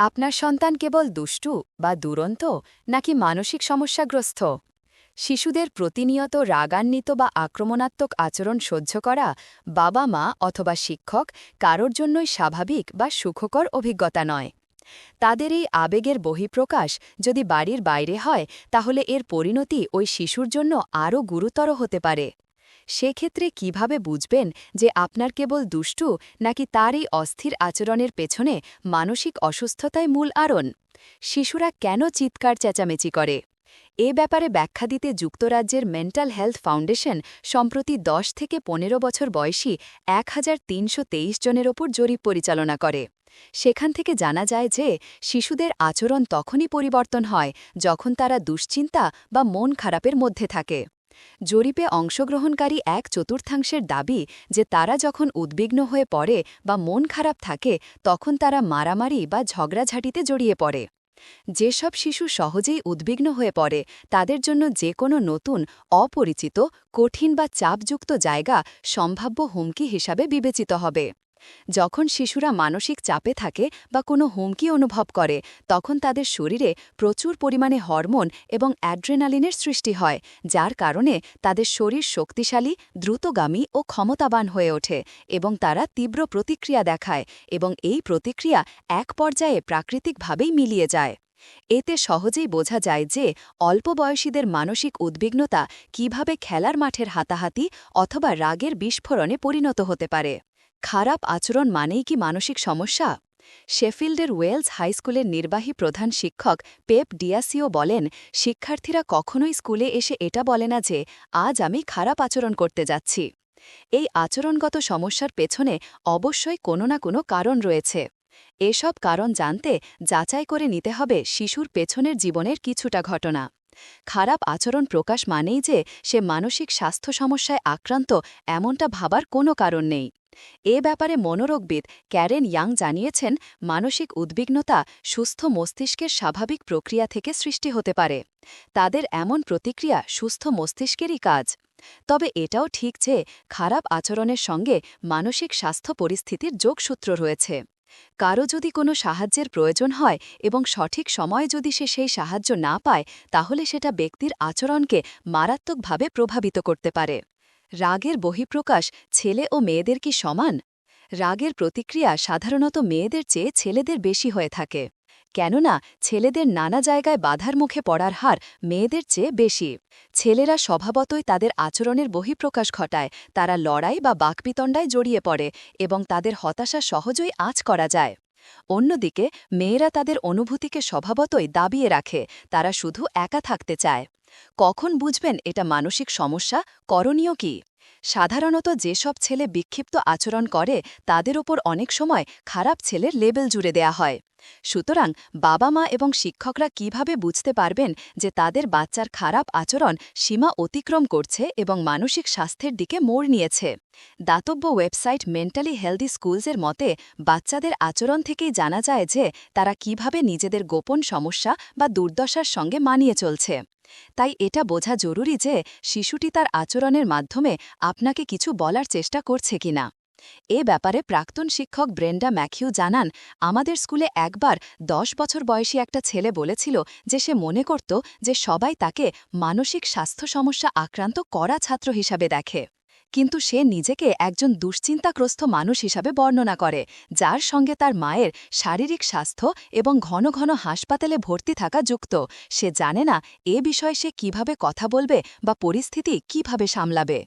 আপনার সন্তান কেবল দুষ্টু বা দুরন্ত নাকি মানসিক সমস্যাগ্রস্ত? শিশুদের প্রতিনিয়ত রাগান্বিত বা আক্রমণাত্মক আচরণ সহ্য করা বাবা মা অথবা শিক্ষক কারোর জন্যই স্বাভাবিক বা সুখকর অভিজ্ঞতা নয়। তাদের এই আবেগের বহিঃপ্রকাশ যদি বাড়ির বাইরে হয়, তাহলে এর পরিণতি ওই শিশুর জন্য আরও গুরুতর হতে পারে। সেক্ষেত্রে কীভাবে বুঝবেন যে আপনার কেবল দুষ্টু নাকি তার এই অস্থির আচরণের পেছনে মানসিক অসুস্থতাই মূল আরণ? শিশুরা কেন চিৎকার, চেঁচামেচি করে? এ ব্যাপারে ব্যাখ্যা দিতে যুক্তরাজ্যের মেন্টাল হেলথ ফাউন্ডেশন সম্প্রতি ১০ থেকে পনেরো বছর বয়সী এক হাজার তিনশো তেইশ জনের ওপর জরিপ পরিচালনা করে। সেখান থেকে জানা যায় যে শিশুদের আচরণ তখনই পরিবর্তন হয় যখন তারা দুশ্চিন্তা বা মন খারাপের মধ্যে থাকে। জরিপে অংশগ্রহণকারী এক চতুর্থাংশের দাবি যে তারা যখন উদ্বিগ্ন হয়ে পড়ে বা মন খারাপ থাকে, তখন তারা মারামারি বা ঝগড়াঝাটিতে জড়িয়ে পড়ে। যেসব শিশু সহজেই উদ্বিগ্ন হয়ে পড়ে, তাদের জন্য যে কোনো নতুন, অপরিচিত, কঠিন বা চাপযুক্ত জায়গা সম্ভাব্য হুমকি হিসাবে বিবেচিত হবে। যখন শিশুরা মানসিক চাপে থাকে বা কোনো হুমকি অনুভব করে, তখন তাদের শরীরে প্রচুর পরিমাণে হরমোন এবং অ্যাড্রেনালিনের সৃষ্টি হয়, যার কারণে তাদের শরীর শক্তিশালী, দ্রুতগামী ও ক্ষমতাবান হয়ে ওঠে এবং তারা তীব্র প্রতিক্রিয়া দেখায় এবং এই প্রতিক্রিয়া এক পর্যায়ে প্রাকৃতিকভাবেই মিলিয়ে যায়। এতে সহজেই বোঝা যায় যে অল্প বয়সীদের মানসিক উদ্বিগ্নতা কীভাবে খেলার মাঠের হাতাহাতি অথবা রাগের বিস্ফোরণে পরিণত হতে পারে। খারাপ আচরণ মানেই কি মানসিক সমস্যা? শেফিল্ডের ওয়েলস হাইস্কুলের নির্বাহী প্রধান শিক্ষক পেপ ডিয়াসিও বলেন, শিক্ষার্থীরা কখনোই স্কুলে এসে এটা বলে না যে, আজ আমি খারাপ আচরণ করতে যাচ্ছি। এই আচরণগত সমস্যার পেছনে অবশ্যই কোনো না কোনো কারণ রয়েছে। এসব কারণ জানতে যাচাই করে নিতে হবে শিশুর পেছনের জীবনের কিছুটা ঘটনা। খারাপ আচরণ প্রকাশ মানেই যে, সে মানসিক স্বাস্থ্য সমস্যায় আক্রান্ত এমনটা ভাবার কোনো কারণ নেই। এ ব্যাপারে মনোরোগবিদ ক্যারেন ইয়াং জানিয়েছেন, মানসিক উদ্বিগ্নতা সুস্থ মস্তিষ্কের স্বাভাবিক প্রক্রিয়া থেকে সৃষ্টি হতে পারে। তাদের এমন প্রতিক্রিয়া সুস্থ মস্তিষ্কেরই কাজ। তবে এটাও ঠিক যে খারাপ আচরণের সঙ্গে মানসিক স্বাস্থ্য পরিস্থিতির যোগসূত্র রয়েছে। কারও যদি কোনো সাহায্যের প্রয়োজন হয় এবং সঠিক সময়ে যদি সে সেই সাহায্য না পায়, তাহলে সেটা ব্যক্তির আচরণকে মারাত্মকভাবে প্রভাবিত করতে পারে। রাগের বহিঃপ্রকাশ ছেলে ও মেয়েদের কি সমান? রাগের প্রতিক্রিয়া সাধারণত মেয়েদের চেয়ে ছেলেদের বেশি হয়ে থাকে। কেননা, ছেলেদের নানা জায়গায় বাধার মুখে পড়ার হার মেয়েদের চেয়ে বেশি। ছেলেরা স্বভাবতই তাদের আচরণের বহিঃপ্রকাশ ঘটায়, তারা লড়াই বা বাকবিতণ্ডায় জড়িয়ে পড়ে এবং তাদের হতাশা সহজই আঁচ করা যায়। অন্যদিকে, মেয়েরা তাদের অনুভূতিকে স্বভাবতই দাবিয়ে রাখে, তারা শুধু একা থাকতে চায়। কখন বুঝবেন এটা মানসিক সমস্যা, করণীয় কি? সাধারণত যেসব ছেলে বিক্ষিপ্ত আচরণ করে, তাদের ওপর অনেক সময় খারাপ ছেলের লেবেল জুড়ে দেয়া হয়। সুতরাং বাবা মা এবং শিক্ষকরা কীভাবে বুঝতে পারবেন যে তাদের বাচ্চার খারাপ আচরণ সীমা অতিক্রম করছে এবং মানসিক স্বাস্থ্যের দিকে মোড় নিয়েছে? দাতব্য ওয়েবসাইট মেন্টালি হেলদি স্কুলসের মতে, বাচ্চাদের আচরণ থেকেই জানা যায় যে তারা কীভাবে নিজেদের গোপন সমস্যা বা দুর্দশার সঙ্গে মানিয়ে চলছে। তাই এটা বোঝা জরুরি যে শিশুটি তার আচরণের মাধ্যমে আপনাকে কিছু বলার চেষ্টা করছে কিনা। এ ব্যাপারে প্রাক্তন শিক্ষক ব্রেন্ডা ম্যাথিউ জানান, আমাদের স্কুলে একবার দশ বছর বয়সী একটা ছেলে বলেছিল যে সে মনে করত যে সবাই তাকে মানসিক স্বাস্থ্য সমস্যা আক্রান্ত করা ছাত্র হিসাবে দেখে। কিন্তু সে নিজেকে একজন দুশ্চিন্তাগ্রস্ত মানুষ হিসাবে বর্ণনা করে, যার সঙ্গে তার মায়ের শারীরিক স্বাস্থ্য এবং ঘন ঘন হাসপাতালে ভর্তি থাকা যুক্ত। সে জানে না এ বিষয়ে সে কীভাবে কথা বলবে বা পরিস্থিতি কীভাবে সামলাবে।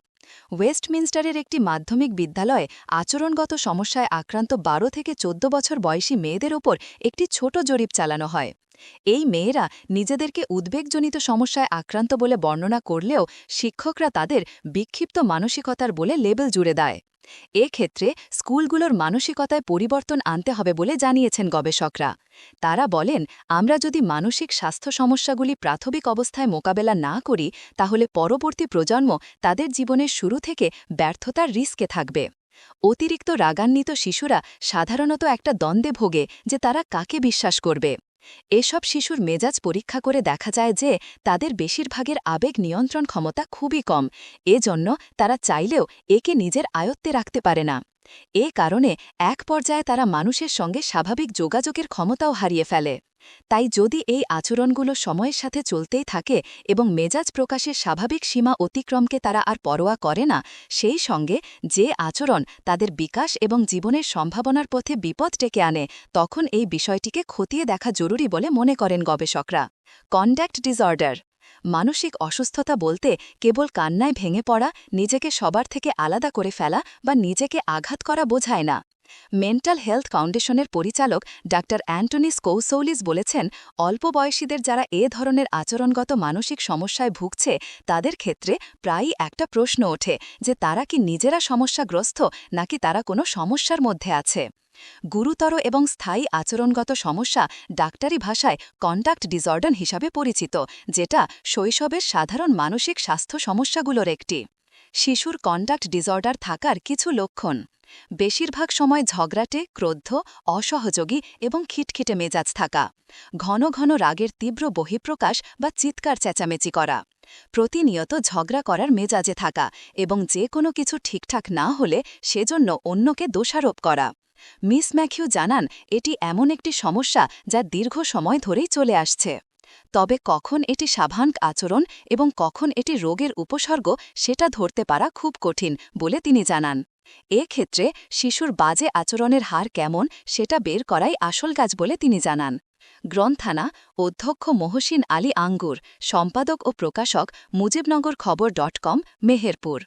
ওয়েস্টমিনস্টারের একটি মাধ্যমিক বিদ্যালয়ে আচরণগত সমস্যায় আক্রান্ত বারো থেকে চোদ্দ বছর বয়সী মেয়েদের ওপর একটি ছোট জরিপ চালানো হয়। এই মেয়েরা নিজেদেরকে উদ্বেগজনিত সমস্যায় আক্রান্ত বলে বর্ণনা করলেও শিক্ষকরা তাদের বিক্ষিপ্ত মানসিকতার বলে লেবেল জুড়ে দেয়। এক্ষেত্রে স্কুলগুলোর মানসিকতায় পরিবর্তন আনতে হবে বলে জানিয়েছেন গবেষকরা। তারা বলেন, আমরা যদি মানসিক স্বাস্থ্য সমস্যাগুলি প্রাথমিক অবস্থায় মোকাবেলা না করি, তাহলে পরবর্তী প্রজন্ম তাদের জীবনের শুরু থেকে ব্যর্থতার রিস্কে থাকবে। অতিরিক্ত রাগান্বিত শিশুরা সাধারণত একটা দ্বন্দ্বে ভোগে যে তারা কাকে বিশ্বাস করবে। এসব শিশুর মেজাজ পরীক্ষা করে দেখা যায় যে তাদের বেশিরভাগের আবেগ নিয়ন্ত্রণ ক্ষমতা খুবই কম। এজন্য তারা চাইলেও একে নিজের আয়ত্তে রাখতে পারে না। এ কারণে এক পর্যায়ে তারা মানুষের সঙ্গে স্বাভাবিক যোগাযোগের ক্ষমতাও হারিয়ে ফেলে। তাই যদি এই আচরণগুলো সময়ের সাথে চলতেই থাকে এবং মেজাজ প্রকাশের স্বাভাবিক সীমা অতিক্রমকে তারা আর পরোয়া করে না, সেই সঙ্গে যে আচরণ তাদের বিকাশ এবং জীবনের সম্ভাবনার পথে বিপদ ডেকে আনে, তখন এই বিষয়টিকে খতিয়ে দেখা জরুরি বলে মনে করেন গবেষকরা। কন্ডাক্ট ডিসঅর্ডার মানসিক অসুস্থতা বলতে কেবল কান্নায় ভেঙে পড়া, নিজেকে সবার থেকে আলাদা করে ফেলা বা নিজেকে আঘাত করা বোঝায় না। মেন্টাল হেলথ ফাউন্ডেশনের পরিচালক ডাক্তার অ্যান্টনিস কৌসৌলিস বলেছেন, অল্প বয়সীদের যারা এ ধরনের আচরণগত মানসিক সমস্যায় ভুগছে, তাদের ক্ষেত্রে প্রায়ই একটা প্রশ্ন ওঠে যে তারা কি নিজেরা সমস্যাগ্রস্ত নাকি তারা কোনো সমস্যার মধ্যে আছে। গুরুতর এবং স্থায়ী আচরণগত সমস্যা ডাক্তারি ভাষায় কন্টাক্ট ডিসঅর্ডার হিসাবে পরিচিত, যেটা শৈশবের সাধারণ মানসিক স্বাস্থ্য সমস্যাগুলোর একটি। শিশুর কন্ডাক্ট ডিসঅর্ডার থাকার কিছু লক্ষণ। বেশিরভাগ সময় ঝগড়াটে, ক্রোধ, অসহযোগী এবং খিটখিটে মেজাজ থাকা। ঘন ঘন রাগের তীব্র বহিঃপ্রকাশ বা চিৎকার চেঁচামেচি করা। প্রতিনিয়ত ঝগড়া করার মেজাজে থাকা এবং যে কোনো কিছু ঠিকঠাক না হলে সেজন্য অন্যকে দোষারোপ করা। মিস ম্যাথিউ জানান, এটি এমন একটি সমস্যা যা দীর্ঘ সময় ধরেই চলে আসছে। তবে কখন এটি স্বাভাবিক আচরণ এবং কখন এটি রোগের উপসর্গ সেটা ধরতে পারা খুব কঠিন বলে তিনি জানান। এ ক্ষেত্রে শিশুর বাজে আচরণের হার কেমন সেটা বের করাই আসল কাজ বলে তিনি জানান। গ্রন্থানা অধ্যক্ষ মহসিন আলী আঙ্গুর, সম্পাদক ও প্রকাশক মুজিবনগর খবর ডট কম, মেহেরপুর।